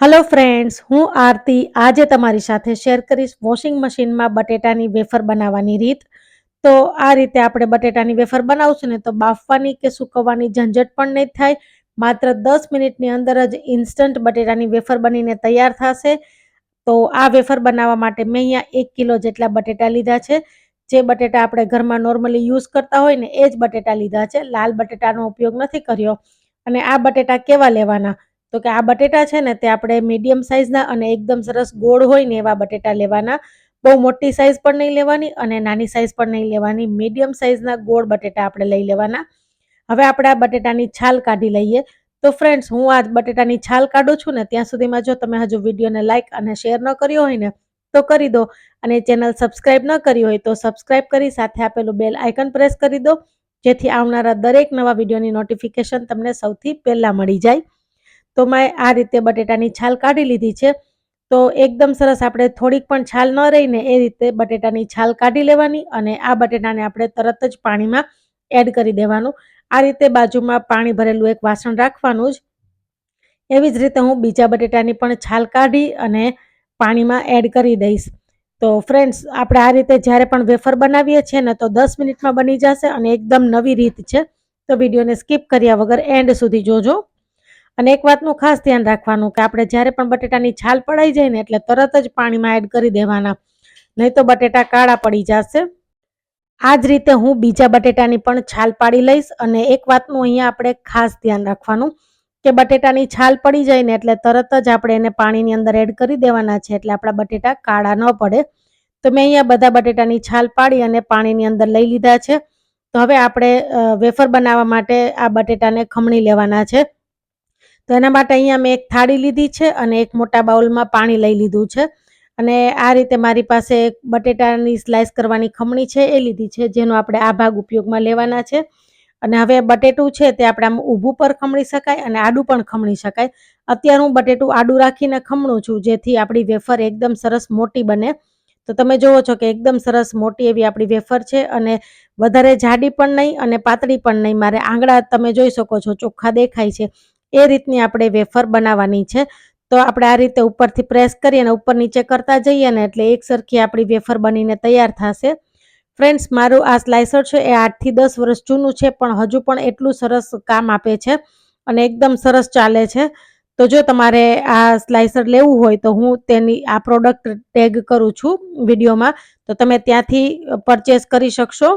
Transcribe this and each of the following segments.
Hello friends હું આરતી. આજે તમારી સાથે શેર કરીશ વોશિંગ મશીનમાં બટેટાની વેફર બનાવવાની રીત. તો આ રીતે આપણે બટેટાની વેફર બનાવશું ને તો બાફવાની કે સૂકવવાની ઝંઝટ પણ નહીં થાય. માત્ર દસ મિનિટની અંદર જ ઇન્સ્ટન્ટ બટેટાની વેફર બનીને તૈયાર થશે. તો આ વેફર બનાવવા માટે મેં અહીંયા એક કિલો જેટલા બટેટા લીધા છે. જે બટેટા આપણે ઘરમાં નોર્મલી યુઝ કરતા હોય ને એ જ બટેટા લીધા છે. લાલ બટેટાનો ઉપયોગ નથી કર્યો. અને આ બટેટા કેવા લેવાના? તો કે આ બટેટા છે ને તે આપણે મીડિયમ સાઇઝના અને એકદમ સરસ ગોળ હોય ને એવા બટેટા લેવાના. બહુ મોટી સાઇઝ પણ નહીં લેવાની અને નાની સાઇઝ પણ નહીં લેવાની. મીડિયમ સાઇઝના ગોળ બટેટા આપણે લઈ લેવાના. હવે આપણે આ બટેટાની છાલ કાઢી લઈએ. તો ફ્રેન્ડ્સ હું આ બટેટાની છાલ કાઢું છું ને ત્યાં સુધીમાં જો તમે હજુ વિડીયોને લાઇક અને શેર ન કર્યો હોય ને, તો કરી દો. અને ચેનલ સબસ્ક્રાઇબ ન કરી હોય તો સબસ્ક્રાઇબ કરી સાથે આપેલું બેલ આઇકન પ્રેસ કરી દો. જેથી આવનારા દરેક નવા વિડીયોની નોટિફિકેશન તમને સૌથી પહેલાં મળી જાય. તો મેં આ રીતે બટેટાની છાલ કાઢી લીધી છે. તો એકદમ સરસ આપણે થોડીક પણ છાલ ન રહીને એ રીતે બટેટાની છાલ કાઢી લેવાની અને આ બટેટાને આપણે તરત જ પાણીમાં એડ કરી દેવાનું. આ રીતે બાજુમાં પાણી ભરેલું એક વાસણ રાખવાનું જ. એવી જ રીતે હું બીજા બટેટાની પણ છાલ કાઢી અને પાણીમાં એડ કરી દઈશ. તો ફ્રેન્ડ્સ, આપણે આ રીતે જ્યારે પણ વેફર બનાવીએ છીએ ને તો દસ મિનિટમાં બની જશે અને એકદમ નવી રીત છે. તો વિડીયોને સ્કીપ કર્યા વગર એન્ડ સુધી જોજો. અને એક વાતનું ખાસ ધ્યાન રાખવાનું કે આપણે જ્યારે પણ બટેટાની છાલ પડાઈ જાય ને એટલે તરત જ પાણીમાં એડ કરી દેવાના. નહીં તો બટેટા કાળા પડી જશે. આ જ રીતે હું બીજા બટેટાની પણ છાલ પાડી લઈશ અને એક વાતનું અહીંયા આપણે ખાસ ધ્યાન રાખવાનું કે બટેટાની છાલ પડી જાય ને એટલે તરત જ આપણે એને પાણીની અંદર એડ કરી દેવાના છે એટલે આપણા બટેટા કાળા ન પડે. તો મેં અહીંયા બધા બટેટાની છાલ પાડી અને પાણીની અંદર લઈ લીધા છે. તો હવે આપણે વેફર બનાવવા માટે આ બટેટાને ખમણી લેવાના છે. તો એના માટે અહીંયા મેં એક થાળી લીધી છે અને એક મોટા બાઉલમાં પાણી લઈ લીધું છે. અને આ રીતે મારી પાસે બટેટાની સ્લાઇસ કરવાની ખમણી છે, એ લીધી છે, જેનો આપણે આ ભાગ ઉપયોગમાં લેવાના છે. અને હવે બટેટું છે તે આપણે આમ ઊભું પર ખમણી શકાય અને આડું પણ ખમણી શકાય. અત્યારે હું બટેટું આડું રાખીને ખમણું છું, જેથી આપણી વેફર એકદમ સરસ મોટી બને. તો તમે જુઓ છો કે એકદમ સરસ મોટી એવી આપણી વેફર છે અને વધારે જાડી પણ નહીં અને પાતળી પણ નહીં. મારે આંગળા તમે જોઈ શકો છો, ચોખ્ખા દેખાય છે. એ રીતની આપણે વેફર બનાવવાની છે. તો આપણે આ રીતે ઉપરથી પ્રેસ કરી અને ઉપર નીચે કરતા જઈએ ને એટલે એક સરખી આપણી વેફર બનીને તૈયાર થશે. ફ્રેન્ડ્સ, મારું આ સ્લાઇસર છે એ આઠથી દસ વર્ષ જૂનું છે, પણ હજુ પણ એટલું સરસ કામ આપે છે અને એકદમ સરસ ચાલે છે. તો જો તમારે આ સ્લાઇસર લેવું હોય તો હું તેની આ પ્રોડક્ટ ટેગ કરું છું વિડીયોમાં. તો તમે ત્યાંથી પરચેસ કરી શકશો.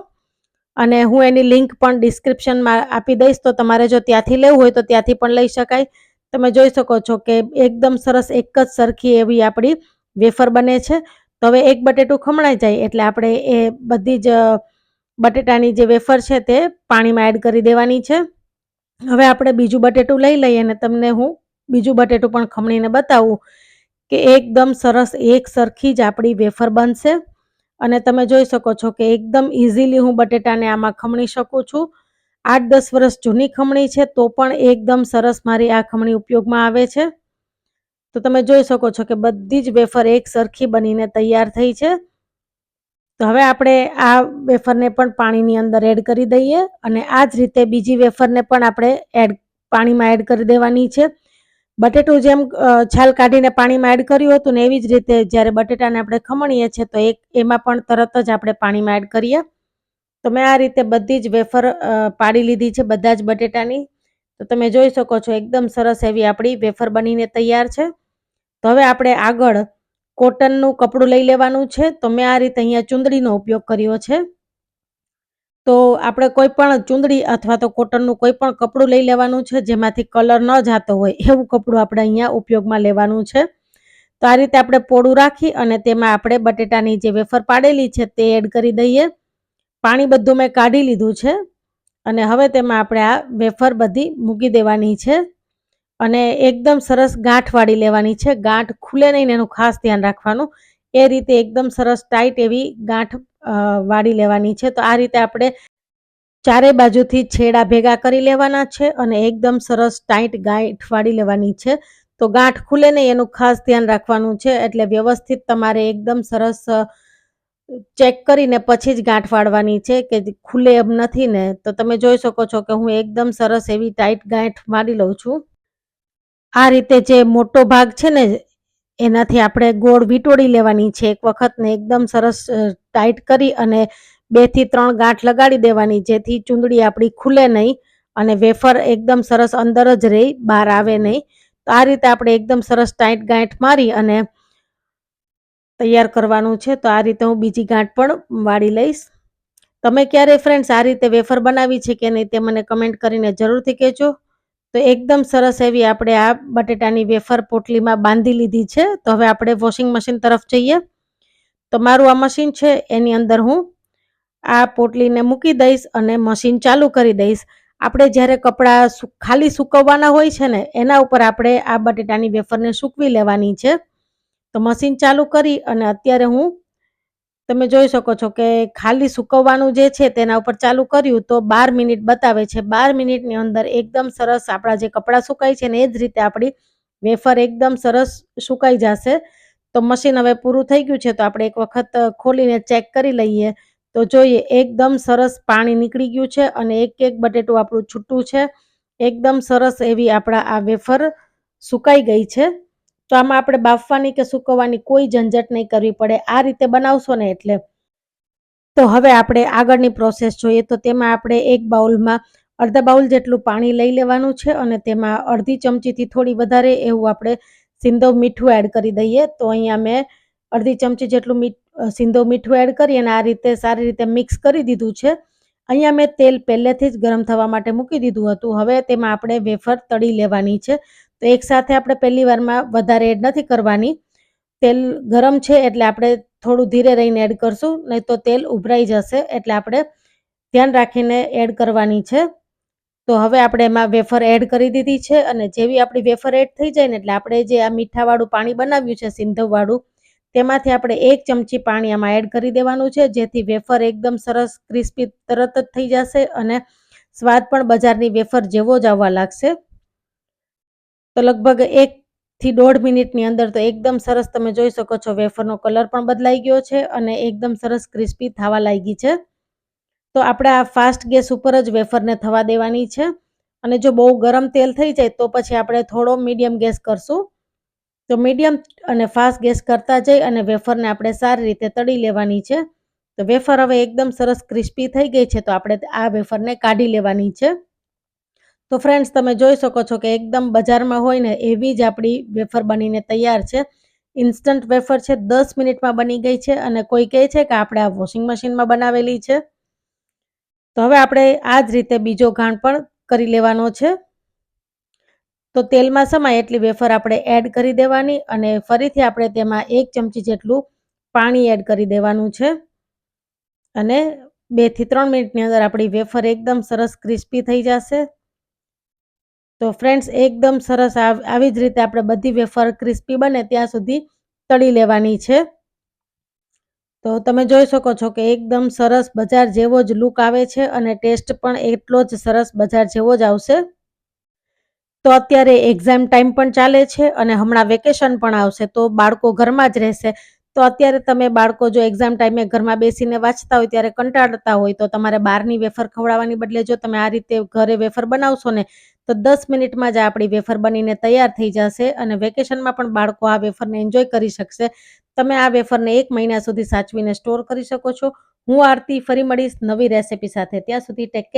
અને હું એની લિંક પણ ડિસ્ક્રિપ્શનમાં આપી દઈશ, તો તમારે જો ત્યાંથી લેવું હોય તો ત્યાંથી પણ લઈ શકાય. તમે જોઈ શકો છો કે એકદમ સરસ એક જ સરખી એવી આપણી વેફર બને છે. તો હવે એક બટેટું ખમણાઈ જાય એટલે આપણે એ બધી જ બટેટાની જે વેફર છે તે પાણીમાં એડ કરી દેવાની છે. હવે આપણે બીજું બટેટું લઈ લઈએ અને તમને હું બીજું બટેટું પણ ખમણીને બતાવું કે એકદમ સરસ એક સરખી જ આપણી વેફર બનશે. અને તમે જોઈ શકો છો કે એકદમ ઇઝીલી હું બટેટાને આમાં ખમણી શકું છું. આઠ દસ વર્ષ જૂની ખમણી છે તો પણ એકદમ સરસ મારી આ ખમણી ઉપયોગમાં આવે છે. તો તમે જોઈ શકો છો કે બધી જ વેફર એક સરખી બનીને તૈયાર થઈ છે. તો હવે આપણે આ વેફરને પણ પાણીની અંદર એડ કરી દઈએ અને આ જ રીતે બીજી વેફરને પણ આપણે એડ પાણીમાં એડ કરી દેવાની છે. બટેટું જેમ છાલ કાઢીને પાણીમાં એડ કર્યું હતું ને એવી જ રીતે જ્યારે બટેટાને આપણે ખમણીએ છીએ તો એક, એમાં પણ તરત જ આપણે પાણીમાં એડ કરીએ. તો મેં આ રીતે બધી જ વેફર પાડી લીધી છે બધા જ બટેટાની. તો તમે જોઈ શકો છો એકદમ સરસ એવી આપણી વેફર બનીને તૈયાર છે. તો હવે આપણે આગળ કોટનનું કપડું લઈ લેવાનું છે. તો મેં આ રીતે અહીંયા ચૂંદડીનો ઉપયોગ કર્યો છે. તો આપણે કોઈ પણ ચૂંદડી અથવા તો કોટનનું કોઈ પણ કપડું લઈ લેવાનું છે, જેમાંથી કલર ન જતો હોય એવું કપડું આપણે અહીંયા ઉપયોગમાં લેવાનું છે. તો આ રીતે આપણે પોળું રાખી અને તેમાં આપણે બટેટાની જે વેફર પાડેલી છે તે એડ કરી દઈએ. પાણી બધું મેં કાઢી લીધું છે અને હવે તેમાં આપણે આ વેફર બધી મૂકી દેવાની છે અને એકદમ સરસ ગાંઠ વાળી લેવાની છે. ગાંઠ ખુલે નહીં એનું ખાસ ધ્યાન રાખવાનું. એ રીતે એકદમ સરસ ટાઈટ એવી ગાંઠ વાળી લેવાની છે. તો આ રીતે આપણે ચારે બાજુથી છેડા ભેગા કરી લેવાના છે અને એકદમ સરસ ટાઈટ ગાંઠ વાળી લેવાની છે. તો ગાંઠ ખુલે નહીં, એનું ખાસ ધ્યાન રાખવાનું છે. એટલે વ્યવસ્થિત તમારે એકદમ સરસ ચેક કરીને પછી જ ગાંઠ વાળવાની છે કે ખુલે એમ નથી ને. તો તમે જોઈ શકો છો કે હું એકદમ સરસ એવી ટાઈટ ગાંઠ મારી લઉં છું. આ રીતે જે મોટો ભાગ છે ને એનાથી આપણે ગોળ વીંટોળી લેવાની છે. એક વખતને એકદમ સરસ ટાઈટ કરી અને બેથી ત્રણ ગાંઠ લગાડી દેવાની, જેથી ચૂંદડી આપણી ખુલે નહીં અને વેફર એકદમ સરસ અંદર જ રહે, બહાર આવે નહીં. તો આ રીતે આપણે એકદમ સરસ ટાઈટ ગાંઠ મારી અને તૈયાર કરવાનું છે. તો આ રીતે હું બીજી ગાંઠ પણ વાળી લઈશ. તમે ક્યારે ફ્રેન્ડ્સ આ રીતે વેફર બનાવી છે કે નહીં તે મને કમેન્ટ કરીને જરૂરથી કહેજો. તો એકદમ સરસ એવી આપણે આ બટેટાની વેફર પોટલીમાં બાંધી લીધી છે. તો હવે આપણે વોશિંગ મશીન તરફ જઈએ. તો મારું આ મશીન છે, એની અંદર હું આ પોટલીને મૂકી દઈશ અને મશીન ચાલુ કરી દઈશ. આપણે જ્યારે કપડાં ખાલી સૂકવવાના હોય છે ને, એના ઉપર આપણે આ બટેટાની વેફરને સૂકવી લેવાની છે. તો મશીન ચાલુ કરી અને અત્યારે હું તમે જોઈ શકો છો કે ખાલી સૂકવવાનું જે છે તેના ઉપર ચાલુ કર્યું તો બાર મિનિટ બતાવે છે. બાર મિનિટની અંદર એકદમ સરસ આપણા જે કપડાં સુકાય છે ને એ જ રીતે આપણી વેફર એકદમ સરસ સુકાઈ જશે. તો મશીન હવે પૂરું થઈ ગયું છે તો આપણે એક વખત ખોલીને ચેક કરી લઈએ. તો જોઈએ એકદમ સરસ પાણી નીકળી ગયું છે અને એક એક બટેટું આપણું છૂટું છે. એકદમ સરસ એવી આપણા આ વેફર સુકાઈ ગઈ છે. તો આમાં આપણે બાફવાની કે સૂકવવાની કોઈ ઝંઝટ નહીં કરવી પડે. આ રીતે બનાવશો ને એટલે. તો હવે આપણે આગળની પ્રોસેસ જોઈએ. તો તેમાં આપણે એક બાઉલમાં અડધા બાઉલ જેટલું પાણી લઈ લેવાનું છે અને તેમાં અડધી ચમચીથી થોડી વધારે એવું આપણે સિંધવ મીઠું એડ કરી દઈએ. તો અહીંયા મેં અડધી ચમચી જેટલું મીઠ સિંધવ મીઠું એડ કરી અને આ રીતે સારી રીતે મિક્સ કરી દીધું છે. અહીંયા મેં તેલ પહેલેથી જ ગરમ થવા માટે મૂકી દીધું હતું. હવે તેમાં આપણે વેફર તળી લેવાની છે. તો એકસાથે આપણે પહેલી વારમાં વધારે એડ નથી કરવાની. તેલ ગરમ છે એટલે આપણે થોડું ધીરે રહીને એડ કરશું, નહીં તો તેલ ઉભરાઈ જશે એટલે આપણે ધ્યાન રાખીને એડ કરવાની છે. તો હવે આપણે એમાં વેફર એડ કરી દીધી છે અને જેવી આપણી વેફર એડ થઈ જાય ને એટલે આપણે જે આ મીઠાવાળું પાણી બનાવ્યું છે, સિંધવવાળું, તેમાંથી આપણે એક ચમચી પાણી આમાં એડ કરી દેવાનું છે, જેથી વેફર એકદમ સરસ ક્રિસ્પી તરત જ થઈ જશે અને સ્વાદ પણ બજારની વેફર જેવો જ આવવા લાગશે. તો લગભગ એક થી દોઢ મિનિટની અંદર તો એકદમ સરસ તમે જોઈ શકો છો વેફરનો કલર પણ બદલાઈ ગયો છે અને એકદમ સરસ ક્રિસ્પી થવા લાગી છે. તો આપણે આ ફાસ્ટ ગેસ ઉપર જ વેફરને થવા દેવાની છે અને જો બહુ ગરમ તેલ થઈ જાય તો પછી આપણે થોડો મીડિયમ ગેસ કરશું. તો મીડિયમ અને ફાસ્ટ ગેસ કરતા જઈ અને વેફરને આપણે સારી રીતે તળી લેવાની છે. તો વેફર હવે એકદમ સરસ ક્રિસ્પી થઈ ગઈ છે તો આપણે આ વેફરને કાઢી લેવાની છે. તો ફ્રેન્ડ્સ તમે જોઈ શકો છો કે એકદમ બજારમાં હોય ને એવી જ આપણી વેફર બનીને તૈયાર છે. ઇન્સ્ટન્ટ વેફર છે, દસ મિનિટમાં બની ગઈ છે અને કોઈ કહે છે કે આપણે આ વોશિંગ મશીનમાં બનાવેલી છે. તો હવે આપણે આ જ રીતે બીજો ઘાણ પણ કરી લેવાનો છે. તો તેલમાં સમાય એટલી વેફર આપણે એડ કરી દેવાની અને ફરીથી આપણે તેમાં એક ચમચી જેટલું પાણી એડ કરી દેવાનું છે. અને બેથી ત્રણ મિનિટની અંદર આપણી વેફર એકદમ સરસ ક્રિસ્પી થઈ જશે. તો ફ્રેન્ડ્સ એકદમ સરસ આવ- જ રીતે આપણે બધી વેફર ક્રિસ્પી બને ત્યાં સુધી તળી લેવાની છે. તો તમે જોઈ શકો છો કે એકદમ સરસ બજાર જેવો જ લુક આવે છે અને ટેસ્ટ પણ એટલો જ સરસ બજાર જેવો જ આવશે. તો અત્યારે એક્ઝામ ટાઈમ પણ ચાલે છે અને હમણાં વેકેશન પણ આવશે, તો બાળકો ઘરમાં જ રહેશે. તો અત્યારે તમે બાળકો જો એક્ઝામ ટાઈમે ઘરમાં બેસીને વાંચતા હોય, ત્યારે કંટાળતા હોય, તો તમારે બહારની વેફર ખવડાવવાની બદલે જો તમે આ રીતે ઘરે વેફર બનાવશો ને, તો દસ મિનિટમાં જ આપણી વેફર બનીને તૈયાર થઈ જશે અને વેકેશનમાં પણ બાળકો આ વેફરને એન્જોય કરી શકશે. તમે આ વેફરને એક મહિના સુધી સાચવીને સ્ટોર કરી શકો છો. હું આરતી ફરી મળીશ નવી રેસિપી સાથે. ત્યાં સુધી ટેક